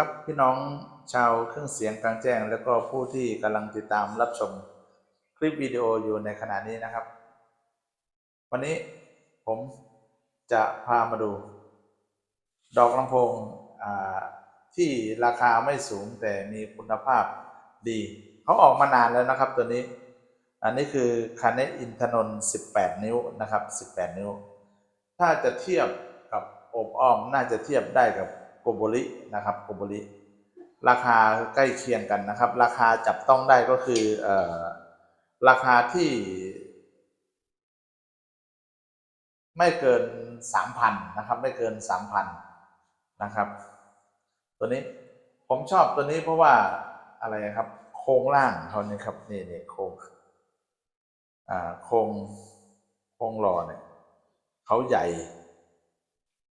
ครับพี่น้องชาวเครื่องเสียงกลางแจ้ง แล้วก็ผู้ที่กำลังติดตามรับชมคลิปวิดีโออยู่ในขณะนี้นะครับ วันนี้ผมจะพามาดู ดอกลำโพงที่ราคาไม่สูงแต่มีคุณภาพดี เขาออกมานานแล้วนะครับตัวนี้ อันนี้คือคาเนอินทนนท์18 นิ้วนะครับ 18 นิ้ว ถ้าจะเทียบกับอบอ้อมน่าจะเทียบได้กับ โบรินะครับโกโบริราคาใกล้เคียงกันนะครับ ราคาจับต้องได้ก็คืออราคาที่ ไม่เกินสามพันนะครับ ไม่เกินสามพันนะครับ ตัวนี้ผมชอบตัวนี้เพราะว่าอะไรครับ โครงล่างเขาเนี่ยครับนี่นี่โครงโครงโครงหล่อเนี่ยเขาใหญ่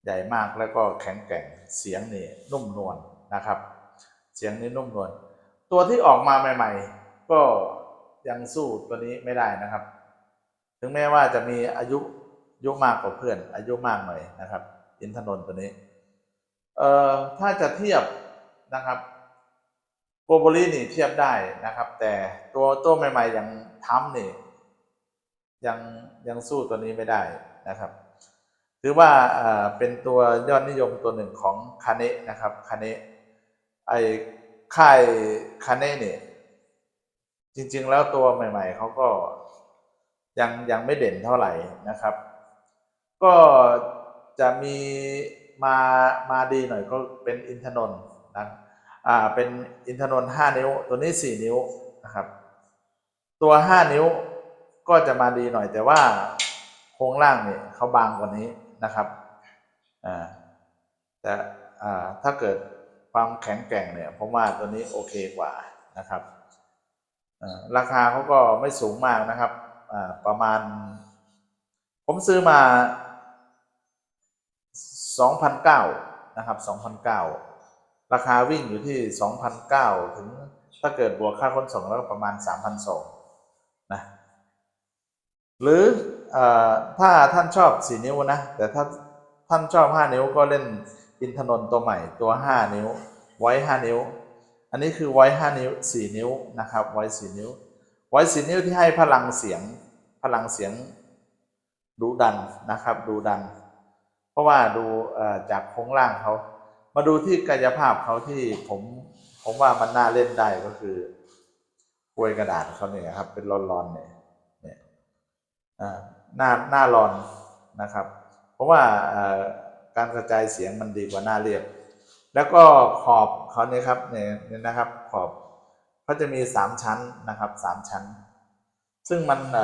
ใหญ่มากแล้วก็แข็งแกร่งเสียงนี่นุ่มนวลนะครับ เสียงนี่นุ่มนวลตัวที่ออกมาใหม่ ๆ ก็ยังสู้ตัวนี้ไม่ได้นะครับ ถึงแม้ว่าจะมีอายุยุมากกว่าเพื่อน อายุมากหน่อยนะครับ อินทนนท์ตัวนี้เอ่อถ้าจะเทียบนะครับโกโบลีนี่เทียบได้นะครับ แต่ตัวตัวใหม่ ๆ อย่างทัมนี่ยังยังสู้ตัวนี้ไม่ได้นะครับ ถือว่าเป็นตัวยอดนิยมตัวหนึ่งของคาเนะนะครับคาเนะไอ้ค่ายคาเนะเนี่ยจริง ๆ แล้วตัวใหม่ ๆเขาก็ยังยังไม่เด่นเท่าไหร่นะครับ ก็จะมีมามาดีหน่อยก็เป็นอินทนนท์นะอ่าเป็นอินทนนท์ห้านิ้ว ตัวนี้สี่นิ้วนะครับ ตัวห้านิ้วก็จะมาดีหน่อยแต่ว่าโครงล่างเนี่ยเขาบางกว่านี้ นะครับแต่ถ้าเกิดความแข็งแกร่งเนี่ยผมว่าตัวนี้โอเคกว่านะครับราคาเขาก็ไม่สูงมากนะครับประมาณ ผมซื้อมา 2,009นะครับ2,009ราคาวิ่งอยู่ที่ 2,009ถึงถ้าเกิดบวกค่าขนส่งแล้วก็ประมาณ 3,200นะหรือ ถ้าท่านชอบ4นิ้วนะ แต่ถ้าท่านชอบ5นิ้วก็เล่นอินทนนท์ตัวใหม่ตัว5นิ้ว ไว้5นิ้ว อันนี้คือไว้5นิ้ว4นิ้วนะครับไว้4นิ้ว ไว้4นิ้วที่ให้พลังเสียงพลังเสียงดูดันนะครับดูดัน เพราะว่าดูจากโครงล่างเขามาดูที่กายภาพเขาที่ผมผมว่ามันน่าเล่นได้ก็คือกลวยกระดาษเขาเนี่ยครับเป็นร้อนๆเนี่ยเนี่ยอ่า หน้าหน้ารอนนะครับ เพราะว่าการกระจายเสียงมันดีกว่าหน้าเรียบ แล้วก็ขอบเขาเนี่ยครับเนี่ยนะครับขอบเขาจะมีสามชั้นนะครับสามชั้น ซึ่งมันอ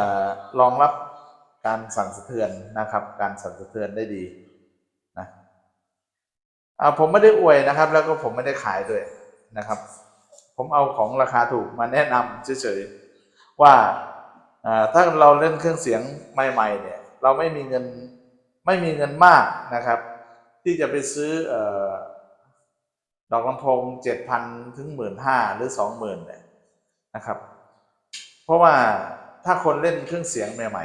รองรับการสั่นสะเทือนนะครับ การสั่นสะเทือนได้ดีนะผมไม่ได้อวยนะครับ แล้วก็ผมไม่ได้ขายด้วยนะครับ ผมเอาของราคาถูกมาแนะนำเฉยๆว่า ถ้าเราเล่นเครื่องเสียงใหม่ๆเนี่ยเราไม่มีเงินไม่มีเงินมากนะครับ ที่จะไปซื้ออดอกลำโพงเจ็ดพันถึงหมื่นห้าหรือสองหมื่นเนี่ยนะครับ เพราะว่าถ้าคนเล่นเครื่องเสียงใหม่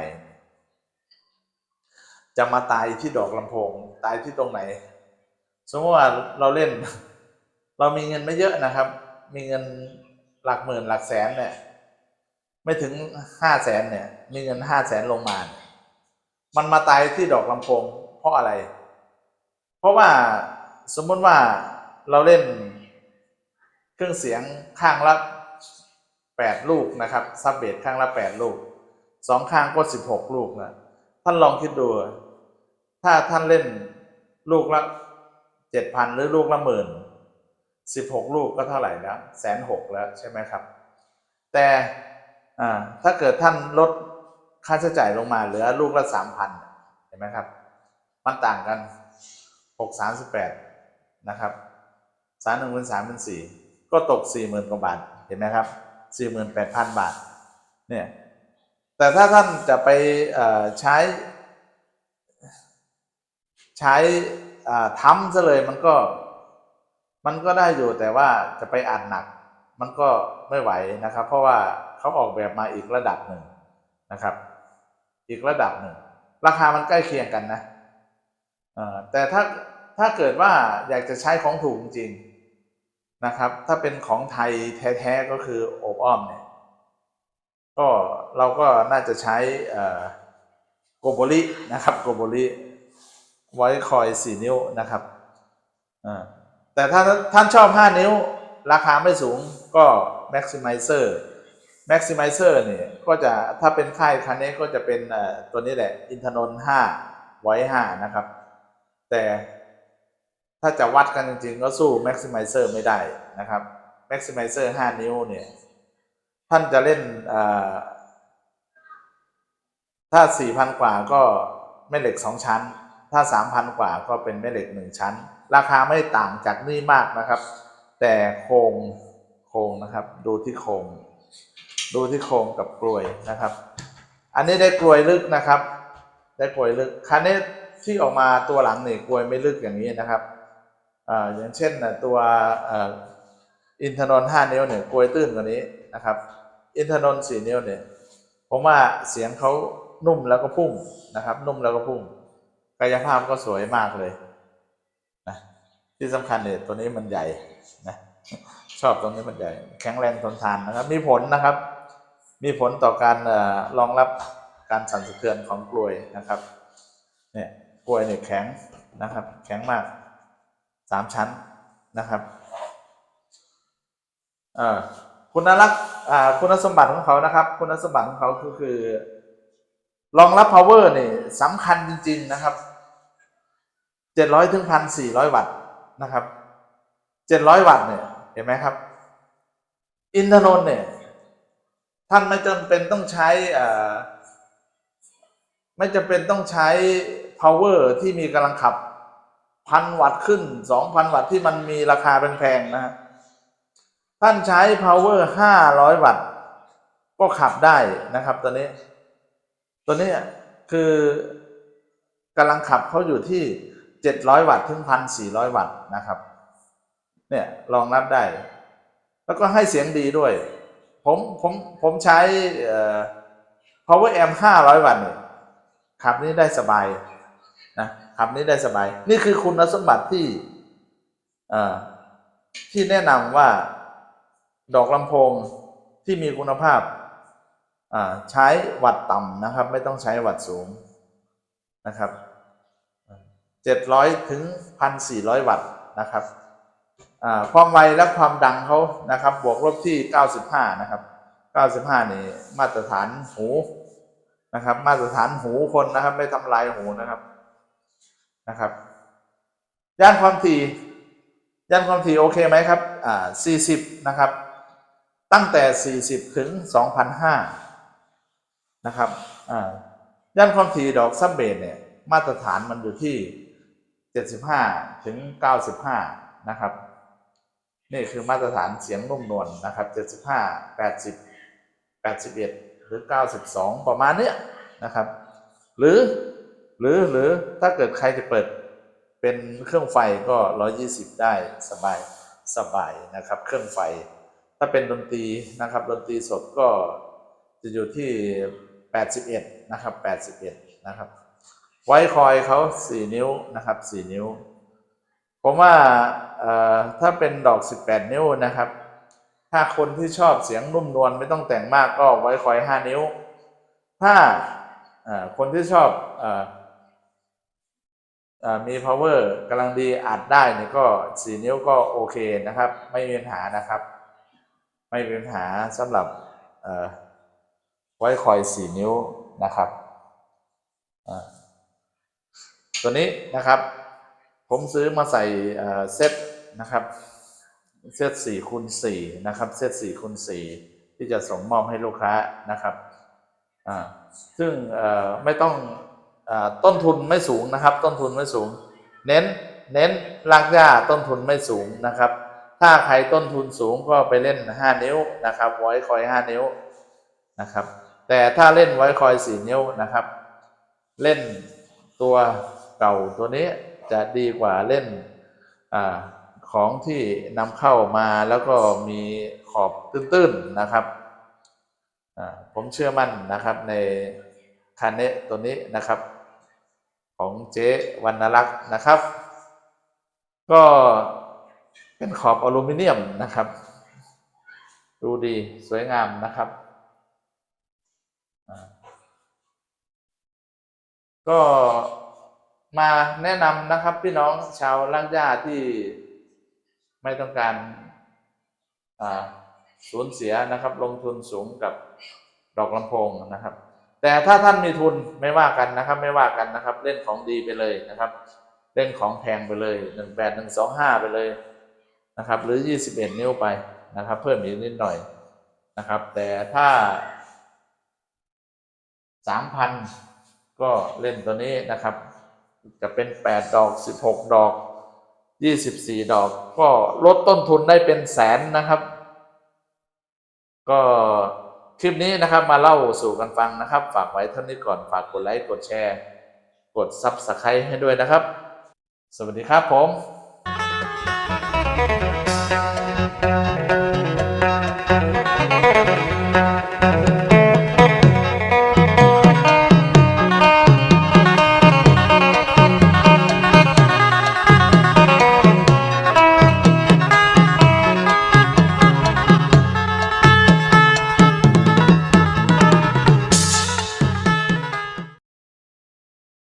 ๆ จะมาตายที่ดอกลำโพง ตายที่ตรงไหน สมมติว่าเราเล่น เรามีเงินไม่เยอะนะครับ มีเงินหลักหมื่นหลักแสนเนี่ย ไม่ถึงห้าแสนเนี่ย มีเงินห้าแสนลงมา มันมาตายที่ดอกลำโพงเพราะอะไร เพราะว่าสมมติว่าเราเล่นเครื่องเสียงข้างละแปดลูกนะครับซับเบสข้างละแปดลูกสองข้างก็สิบหกลูกนะท่านลองคิดดู ถ้าท่านเล่นลูกละเจ็ดพันหรือลูกละหมื่นสิบหกลูกก็เท่าไหร่แล้วแสนหกแล้วใช่ไหมครับ แต่ ถ้าเกิดท่านลดค่าใช้จ่ายลงมาเหลือลูกละสามพันเห็นไหมครับ มันต่างกันหกสามสิบแปดนะครับสามหนึ่งเป็นสามเป็นสี่ก็ตกสี่หมื่นกว่าบาทเห็นไหมครับสี่หมื่นแปดพันบาทเนี่ยแต่ถ้าท่านจะไปใช้ ใช้ทำซะเลยมันก็มันก็ได้อยู่แต่ว่าจะไปอัดหนัก มันก็ไม่ไหวนะครับ เพราะว่า เขาออกแบบมาอีกระดับหนึ่งนะครับ อีกระดับหนึ่ง ราคามันใกล้เคียงกันนะแต่ถ้าถ้าเกิดว่าอยากจะใช้ของถูกจริงๆนะครับ ถ้าเป็นของไทยแท้ๆก็คือโอบอ้อมเนี่ยก็เราก็น่าจะใช้โกโบลินะครับโกโบลิไว้คอยสี่นิ้วนะครับแต่ถ้าท่านชอบ5นิ้ว ราคาไม่สูงก็ Maximizer Maximizer เนี่ยก็จะถ้าเป็นค่ายคันนี้ก็จะเป็นตัวนี้แหละ อินทนนท์5ไว้5นะครับ แต่ถ้าจะวัดกันจริงๆ ก็สู้ Maximizer ไม่ได้นะครับ Maximizer 5 นิ้วเนี่ยท่านจะเล่นอ่าถ้า 4,000 กว่าก็แม่เหล็ก 2 ชั้น ถ้า 3,000 กว่าก็เป็นแม่เหล็ก 1 ชั้น ราคาไม่ต่างจากนี่มากนะครับ แต่โครงโครงนะครับ ดูที่โครง ดูที่โครงกับกลวยนะครับ อันนี้ได้กลวยลึกนะครับ ได้กลวยลึกคันนี้ที่ออกมาตัวหลังเนี่ยกลวยไม่ลึกอย่างนี้นะครับอ่าอย่างเช่นตัวอินทนนท์5นิ้วเนี่ยกลวยตื้นกว่านี้นะครับ อินทนนท์4นิ้วเนี่ยผมว่าเสียงเขานุ่มแล้วก็พุ่งนะครับ นุ่มแล้วก็พุ่งกายภาพก็สวยมากเลยนะที่สำคัญเนี่ยตัวนี้มันใหญ่นะชอบตรงนี้มันใหญ่ แข็งแรงทนทานนะครับ มีผลนะครับ มีผลต่อการรองรับการสั่นสะเทือนของกลวยนะครับเนี่ยกลวยเนี่ยแข็งนะครับ แข็งมากสามชั้นนะครับคุณลักษณ์คุณสมบัติของเขานะครับ คุณสมบัติของเขาก็คือรองรับ power นี่สำคัญจริง ๆนะครับเจ็ดร้อยถึงพันสี่ร้อยวัตต์นะครับเจ็ดร้อยวัตต์เนี่ยเห็นไหมครับ อินทนนท์เนี่ย ท่านไม่จำเป็นต้องใช้ไม่จำเป็นต้องใช้ power ที่มีกำลังขับพันวัตต์ขึ้นสองพันวัตต์ที่มันมีราคาแพงๆนะฮะท่านใช้ power ห้าร้อยวัตต์ก็ขับได้นะครับตัวนี้ ตัวนี้คือกำลังขับเขาอยู่ที่700วัตต์ถึง1,400วัตต์นะครับ เนี่ยรองรับได้ แล้วก็ให้เสียงดีด้วย ผมผมผมใช้ power amp 500วัตต์เนี่ยขับนี้ได้สบายนะขับนี้ได้สบาย นี่คือคุณสมบัติที่ที่แนะนำว่าดอกลำโพงที่มีคุณภาพใช้วัดต่ำนะครับ ไม่ต้องใช้วัดสูงนะครับเจ็ดร้อยถึงพันสี่ร้อยวัตต์นะครับ ความไวและความดังเขานะครับ บวกลบที่เก้าสิบห้านะครับเก้าสิบห้านี่มาตรฐานหูนะครับ มาตรฐานหูคนนะครับ ไม่ทำลายหูนะครับนะครับ ย่านความถี่ ย่านความถี่โอเคไหมครับ อ่าสี่สิบนะครับ ตั้งแต่ 40 ถึง 2,005นะครับ อ่า ย่านความถี่ดอกซับเบสเนี่ย มาตรฐานมันอยู่ที่ 75 ถึง 95 นะครับ นี่คือมาตรฐานเสียงนุ่มนวลนะครับ 75 80 81 หรือ 92 ประมาณเนี้ยนะครับ หรือหรือหรือถ้าเกิดใครจะเปิดเป็นเครื่องไฟก็ 120 ได้สบายสบายนะครับ เครื่องไฟ ถ้าเป็นดนตรีนะครับดนตรีสดก็จะอยู่ที่ 81 นะครับ 81 นะครับ ไว้คอยเขา 4 นิ้วนะครับ 4 นิ้ว ผมว่าถ้าเป็นดอก 18 นิ้วนะครับ ถ้าคนที่ชอบเสียงนุ่มนวลไม่ต้องแต่งมากก็ไว้คอย 5 นิ้ว ถ้าคนที่ชอบออมี power กำลังดีอัดได้เนี่ยก็ 4 นิ้วก็โอเคนะครับ ไม่มีปัญหานะครับ ไม่มีปัญหาสำหรับไว้คอย 4 นิ้วนะครับตัวนี้นะครับ ผมซื้อมาใส่เซตนะครับ เซต4คูณ4นะครับ เซต4คูณ4ที่จะส่งมอบให้ลูกค้านะครับซึ่งไม่ต้องอต้นทุนไม่สูงนะครับ ต้นทุนไม่สูง เน้นเน้นรากหญ้าต้นทุนไม่สูงนะครับ ถ้าใครต้นทุนสูงก็ไปเล่น 5 นิ้วนะครับไว้คอย 5 นิ้วนะครับ แต่ถ้าเล่นไว้คอย 4 นิ้วนะครับ เล่นตัวเก่าตัวนี้ จะดีกว่าเล่นอของที่นำเข้ามาแล้วก็มีขอบตื้นๆนะครับผมเชื่อมั่นนะครับในคันเนตัวนี้นะครับ ของเจ๊วรรณลักษ์นะครับ ก็เป็นขอบอลูมิเนียมนะครับ ดูดีสวยงามนะครับก็ มาแนะนำนะครับพี่น้องชาวล่างย่าที่ไม่ต้องการอ่าสูญเสียนะครับ ลงทุนสูงกับดอกลำโพงนะครับ แต่ถ้าท่านมีทุนไม่ว่ากันนะครับ ไม่ว่ากันนะครับ เล่นของดีไปเลยนะครับ เล่นของแพงไปเลยหนึ่งแปดหนึ่งสองห้าไปเลยนะครับ หรือยี่สิบเอ็ดนิ้วไปนะครับ เพิ่มอีกนิดหน่อยนะครับ แต่ถ้าสามพันก็เล่นตัวนี้นะครับ จะเป็น 8 ดอก 16 ดอก 24 ดอก ก็ลดต้นทุนได้เป็นแสนนะครับ ก็คลิปนี้นะครับมาเล่าสู่กันฟังนะครับ ฝากไว้เท่านี้ก่อนฝากกดไลค์กดแชร์ กดซับสไครต์ให้ด้วยนะครับ สวัสดีครับผม Thank you.